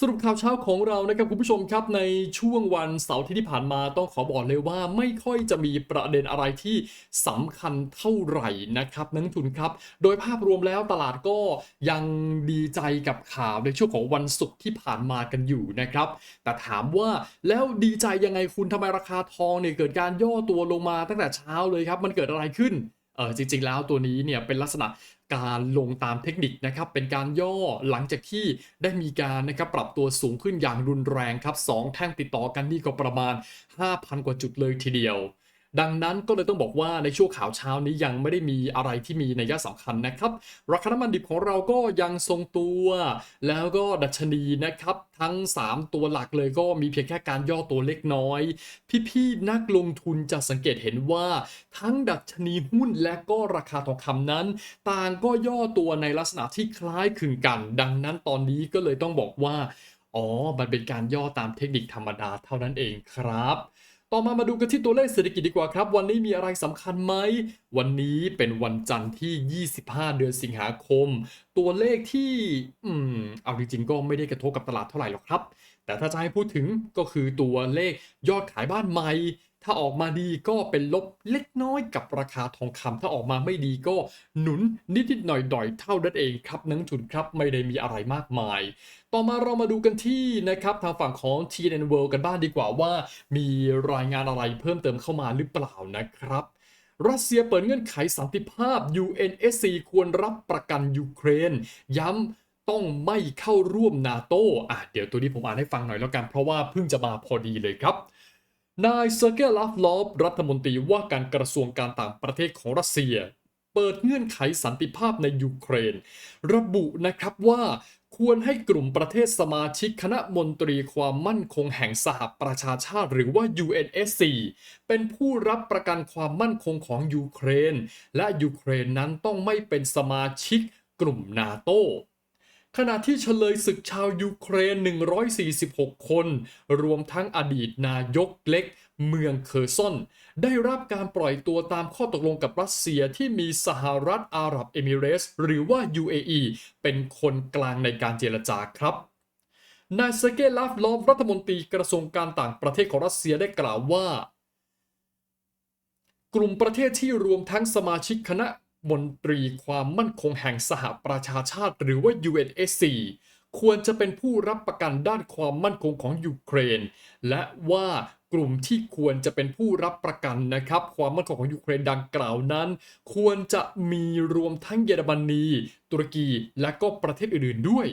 สรุปข่าวเช้าของเรานะครับคุณผู้ชมครับในช่วงวันเสาร์ที่ผ่านมาต้องขอบอกเลยว่าไม่ค่อยจะมีประเด็นอะไรที่สำคัญเท่าไหร่นะครับนักทุนครับ โดยภาพรวมแล้วตลาดก็ยังดีใจกับข่าวในช่วงของวันศุกร์ที่ผ่านมากันอยู่นะครับ แต่ถามว่าแล้วดีใจยังไงคุณทำไมราคาทองเนี่ยเกิดการย่อตัวลงมาตั้งแต่เช้าเลยครับ มันเกิดอะไรขึ้นเออจริงๆแล้วตัวนี้เนี่ยเป็นลักษณะ การลงตามเทคนิคนะครับเป็นการย่อหลังจากที่ได้มีการนะครับปรับตัวสูงขึ้นอย่างรุนแรงครับสองแท่งติดต่อกันนี่ก็ประมาณ 5,000 กว่าจุดเลยทีเดียว ดังนั้นก็เลยต้องบอกว่าในช่วงข่าวเช้านี้ยังไม่ได้มีอะไรที่มีนัยสำคัญนะครับ ราคาน้ำมันดิบของเราก็ยังทรงตัว แล้วก็ดัชนีนะครับทั้ง 3 ตัวหลักเลยก็มีเพียงแค่การย่อตัวเล็กน้อย พี่ๆนักลงทุนจะสังเกตเห็นว่า ทั้งดัชนีหุ้นและก็ราคาทองคำนั้น ต่างก็ย่อตัวในลักษณะที่คล้ายคลึงกัน ดังนั้นตอนนี้ก็เลยต้องบอกว่า อ๋อ มันเป็นการย่อตามเทคนิคธรรมดาเท่านั้นเองครับ ต่อมามาดูกันที่ตัวเลขเศรษฐกิจดีกว่าครับ วันนี้มีอะไรสำคัญไหม วันนี้เป็นวันจันทร์ที่ 25 เดือนสิงหาคม ตัวเลขที่ อืม เอาจริงๆก็ไม่ได้กระทบกับตลาดเท่าไหร่หรอกครับ แต่ถ้าจะให้พูดถึงก็คือตัวเลขยอดขายบ้านใหม่ ถ้าออกมาดีก็เป็นลบเล็กน้อยกับราคาทองคำถ้าออกมาไม่ดีก็หนุนนิดๆหน่อยๆเท่านั้นเองครับนักลงทุนครับไม่ได้มีอะไรมากมาย ต่อมาเรามาดูกันที่นะครับทางฝั่งของ TN World กันบ้างดีกว่าว่า มีรายงานอะไรเพิ่มเติมเข้ามาหรือเปล่านะครับรัสเซียเปิดเงื่อนไขสันติภาพ UNSC ควรรับประกันยูเครน ย้ำต้องไม่เข้าร่วมนาโตอะเดี๋ยวตัวนี้ผมอ่านให้ฟังหน่อยแล้วกัน เพราะว่าเพิ่งจะมาพอดีเลยครับ นายเซอร์เกย์ลาฟลอฟรัฐมนตรีว่าการกระทรวงการต่างประเทศของรัสเซีย เปิดเงื่อนไขสันติภาพในยูเครน ระบุนะครับว่าควรให้กลุ่มประเทศสมาชิกคณะมนตรีความมั่นคงแห่งสหประชาชาติหรือว่า UNSC เป็นผู้รับประกันความมั่นคงของยูเครน และยูเครนนั้นต้องไม่เป็นสมาชิกกลุ่มนาโต ขณะที่เฉลยศึกชาวยูเครน 146 คน รวมทั้งอดีตนายกเล็ก เมืองเคอร์ซอน ได้รับการปล่อยตัวตามข้อตกลงกับรัสเซียที่มีสหรัฐอาหรับเอมิเรตส์หรือว่า UAE เป็นคนกลางในการเจรจาครับนายเซเกลาฟลอฟรัฐมนตรีกระทรวงการต่างประเทศของรัสเซียได้กล่าวว่า กลุ่มประเทศที่รวมทั้งสมาชิกคณะ มนตรีความมั่นคงแห่งสหประชาชาติ หรือว่า UNSC ควรจะเป็นผู้รับประกันด้านความมั่นคงของยูเครน และว่ากลุ่มที่ควรจะเป็นผู้รับประกันนะครับ ความมั่นคงของยูเครนดังกล่าวนั้น ควรจะมีรวมทั้งเยอรมนีตุรกี และก็ประเทศอื่นๆด้วย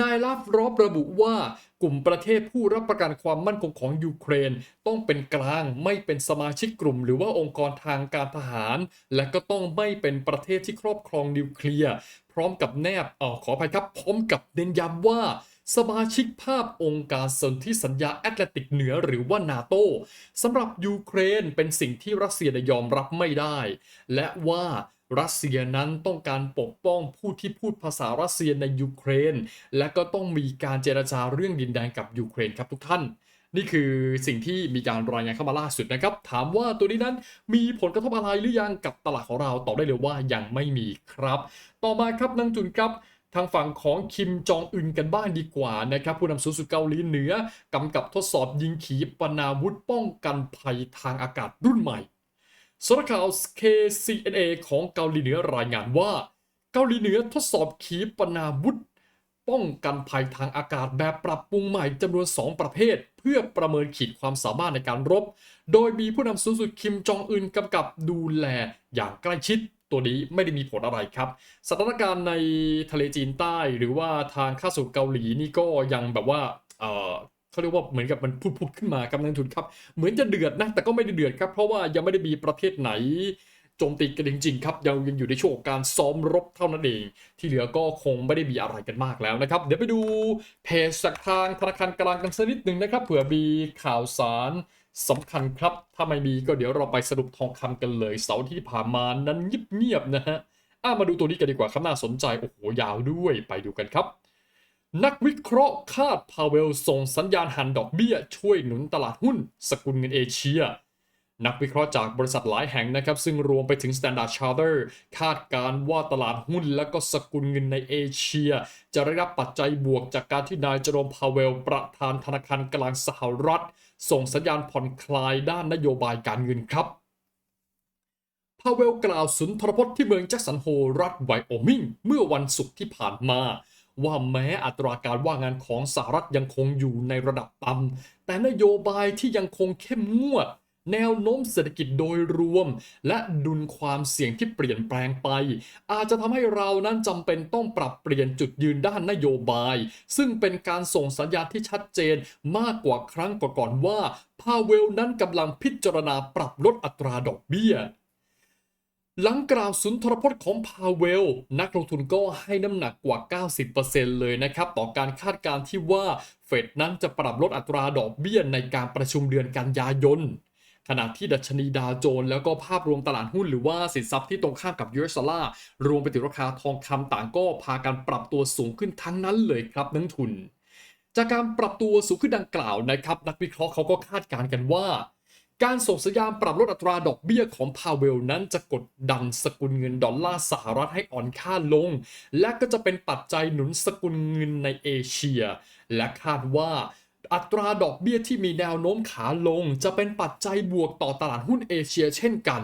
นายลาฟรอบระบุว่ากลุ่มประเทศผู้รับประกันความมั่นคงของยูเครน ต้องเป็นกลางไม่เป็นสมาชิกกลุ่ม หรือว่าองค์กรทางการทหาร และก็ต้องไม่เป็นประเทศที่ครอบครองนิวเคลียร์พร้อมกับแนบเออขออภัยครับพร้อมกับเน้นย้ำว่า สมาชิกภาพองค์การสนธิสัญญาแอตแลนติกเหนือหรือว่านาโตสำหรับยูเครนเป็นสิ่งที่รัสเซียยอมรับไม่ได้ และว่า รัสเซียนั้นต้องการปกป้องผู้ที่พูดภาษารัสเซียในยูเครน และก็ต้องมีการเจรจาเรื่องดินแดนกับยูเครนครับทุกท่าน นี่คือสิ่งที่มีการรายงานเข้ามาล่าสุดนะครับ ถามว่าตัวนี้นั้นมีผลกระทบอะไรหรือยังกับตลาดของเราตอบได้เลยว่ายังไม่มีครับ ต่อมาครับนังจุนครับทางฝั่งของคิมจองอึนกันบ้างดีกว่านะครับผู้นำสูงสุดเกาหลีเหนือกำกับทดสอบยิงขีปนาวุธป้องกันภัยทางอากาศรุ่นใหม่ สำนักข่าว KCNA ของเกาหลีเหนือรายงานว่า เกาหลีเหนือทดสอบขีปนาวุธ ป้องกันภัยทางอากาศแบบปรับปรุงใหม่จำนวน 2 ประเภท เพื่อประเมินขีดความสามารถในการรบ โดยมีผู้นำสูงสุดคิมจองอึนกำกับดูแลอย่างใกล้ชิดตัวนี้ไม่ได้มีผลอะไรครับ สถานการณ์ในทะเลจีนใต้ หรือว่าทางข้าสู่เกาหลีนี่ก็ยังแบบว่า เขาเรียกว่าเหมือนกับมันพุดๆขึ้นมากับนังทุนครับ เหมือนจะเดือดนะ แต่ก็ไม่ได้เดือดครับ เพราะว่ายังไม่ได้มีประเทศไหนโจมตีกันจริงๆครับยังยังอยู่ในช่วงการซ้อมรบเท่านั้นเอง ที่เหลือก็คงไม่ได้มีอะไรกันมากแล้วนะครับ เดี๋ยวไปดูเพจจากทางธนาคารกลางกันสักนิดหนึ่งนะครับเผื่อมีข่าวสารสำคัญครับ ถ้าไม่มีก็เดี๋ยวเราไปสรุปทองคำกันเลยเสาร์ที่ผ่านมานั้นเงียบๆนะฮะอะมาดูตัวนี้กันดีกว่าครับน่าสนใจโอ้โหยาวด้วยไปดูกันครับ นักวิเคราะห์คาดพาเวลส่งสัญญาณหันดอกเบี้ย ช่วยหนุนตลาดหุ้น สกุลเงินเอเชีย นักวิเคราะห์จากบริษัทหลายแห่งนะครับ ซึ่งรวมไปถึง Standard Charter คาดการณ์ว่าตลาดหุ้นและก็สกุลเงินในเอเชีย จะได้รับปัจจัยบวกจากการที่นายเจอโรมพาเวล ประธานธนาคารกลางสหรัฐ ส่งสัญญาณผ่อนคลายด้านนโยบายการเงินครับพาเวลกล่าวสุนทรพจน์ที่เมืองแจ็คสันโฮรัฐไวโอมิงเมื่อวันศุกร์ที่ผ่านมา ว่าแม้อัตราการว่างงานของสหรัฐยังคงอยู่ในระดับต่ำแต่นโยบายที่ยังคงเข้มงวด แนวโน้มเศรษฐกิจโดยรวม และดุลความเสี่ยงที่เปลี่ยนแปลงไป อาจจะทำให้เรานั้นจำเป็นต้องปรับเปลี่ยนจุดยืนด้านนโยบาย ซึ่งเป็นการส่งสัญญาณที่ชัดเจนมากกว่าครั้งก่อนๆว่าพาเวลนั้นกำลังพิจารณาปรับลดอัตราดอกเบี้ย หลังกล่าวสุนทรพจน์ของพาเวล นักลงทุนก็ให้น้ำหนักกว่า 90%เลยนะครับ ต่อการคาดการณ์ที่ว่าเฟดนั้นจะปรับลดอัตราดอกเบี้ยในการประชุมเดือนกันยายน ขณะที่ดัชนีดาวโจนส์แล้วก็ภาพรวมตลาดหุ้นหรือว่าสินทรัพย์ที่ตรงข้ามกับ US ดอลลาร์รวมไปถึงราคาทองคำต่างก็พากันปรับตัวสูงขึ้นทั้งนั้นเลยครับนักทุน จากการปรับตัวสูงขึ้นดังกล่าวนะครับ นักวิเคราะห์เขาก็คาดการณ์กันว่า การส่งสัญญาณปรับลดอัตราดอกเบี้ยของพาเวลนั้นจะกดดันสกุลเงินดอลลาร์สหรัฐให้อ่อนค่าลง และก็จะเป็นปัจจัยหนุนสกุลเงินในเอเชีย และคาดว่าอัตราดอกเบี้ยที่มีแนวโน้มขาลง จะเป็นปัจจัยบวกต่อตลาดหุ้นเอเชียเช่นกัน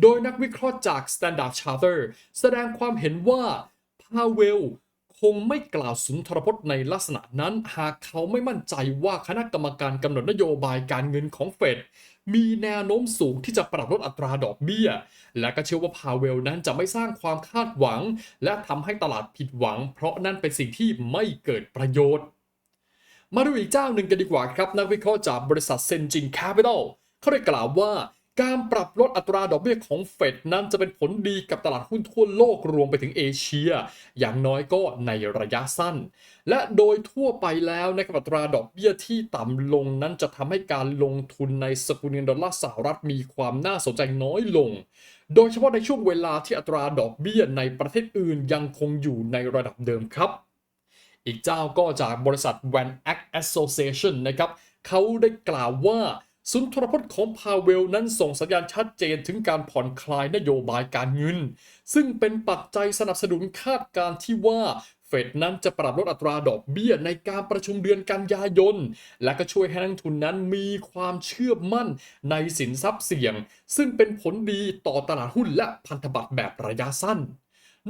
โดยนักวิเคราะห์จาก Standard Charter แสดงความเห็นว่าพาเวล คงไม่กล่าวสุนทรพจน์ในลักษณะนั้น หากเขาไม่มั่นใจว่าคณะกรรมการกำหนดนโยบายการเงินของเฟดมีแนวโน้มสูงที่จะปรับลดอัตราดอกเบี้ย และก็เชื่อว่าพาเวลนั้นจะไม่สร้างความคาดหวัง และทำให้ตลาดผิดหวัง เพราะนั่นเป็นสิ่งที่ไม่เกิดประโยชน์ มาดูอีกเจ้าหนึ่งกันดีกว่าครับ นักวิเคราะห์จากบริษัทเซนจินแคปิตอลเขาได้กล่าวว่า การปรับลดอัตราดอกเบี้ยของเฟดนั้นจะเป็นผลดีกับตลาดหุ้นทั่วโลกรวมไปถึงเอเชีย อย่างน้อยก็ในระยะสั้น และโดยทั่วไปแล้วนะครับอัตราดอกเบี้ยที่ต่ำลงนั้นจะทำให้การลงทุนในสกุลเงินดอลลาร์สหรัฐมีความน่าสนใจน้อยลง โดยเฉพาะในช่วงเวลาที่อัตราดอกเบี้ยในประเทศอื่นยังคงอยู่ในระดับเดิมครับอีกเจ้าก็จากบริษัท Van Act Association นะครับ เขาได้กล่าวว่า สุนทรพจน์ของพาเวลนั้นส่งสัญญาณชัดเจนถึงการผ่อนคลายนโยบายการเงิน ซึ่งเป็นปัจจัยสนับสนุนคาดการณ์ที่ว่าเฟดนั้นจะปรับลดอัตราดอกเบี้ยในการประชุมเดือนกันยายน และก็ช่วยให้นักทุนนั้นมีความเชื่อมั่นในสินทรัพย์เสี่ยง ซึ่งเป็นผลดีต่อตลาดหุ้นและพันธบัตรแบบระยะสั้น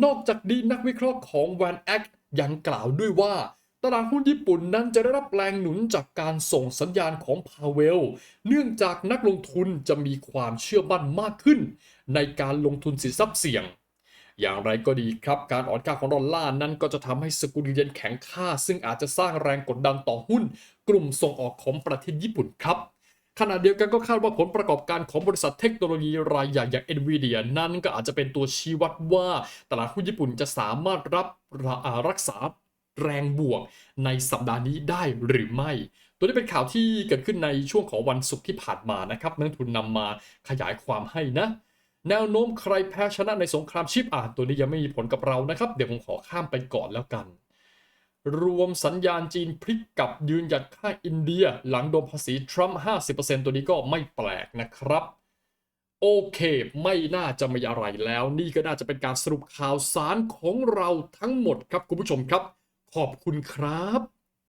นอกจากนี้นักวิเคราะห์ของ Van Act ยังกล่าวด้วยว่า ตลาดหุ้นญี่ปุ่นนั้นจะได้รับแรงหนุนจากการส่งสัญญาณของพาเวล เนื่องจากนักลงทุนจะมีความเชื่อมั่นมากขึ้น ในการลงทุนสินทรัพย์เสี่ยง อย่างไรก็ดีครับ การอ่อนค่าของดอลลาร์นั้นก็จะทำให้สกุลเยนแข็งค่า ซึ่งอาจจะสร้างแรงกดดันต่อหุ้น กลุ่มส่งออกของประเทศญี่ปุ่นครับขณะเดียวกันก็คาดว่าผลประกอบการของบริษัทเทคโนโลยีรายใหญ่อย่าง NVIDIA นั้นก็อาจจะเป็นตัวชี้วัดว่า ตลาดหุ้นญี่ปุ่นจะสามารถรับรักษา แรงบวกในสัปดาห์นี้ได้หรือไม่ ตัวนี้เป็นข่าวที่เกิดขึ้นในช่วงของวันศุกร์ที่ผ่านมานะครับนักทุนนำมาขยายความให้นะ แนวโน้มใครแพ้ชนะในสงครามชิปอ่านตัวนี้ยังไม่มีผลกับเรานะครับ เดี๋ยวผมขอข้ามไปก่อนแล้วกัน รวมสัญญาณจีนพลิกกลับยืนหยัดค่าอินเดีย หลังโดนภาษีทรัมป์50%ตัวนี้ก็ไม่แปลกนะครับโอเค ไม่น่าจะมีอะไรแล้ว นี่ก็น่าจะเป็นการสรุปข่าวสารของเราทั้งหมดครับคุณผู้ชมครับ ขอบคุณครับ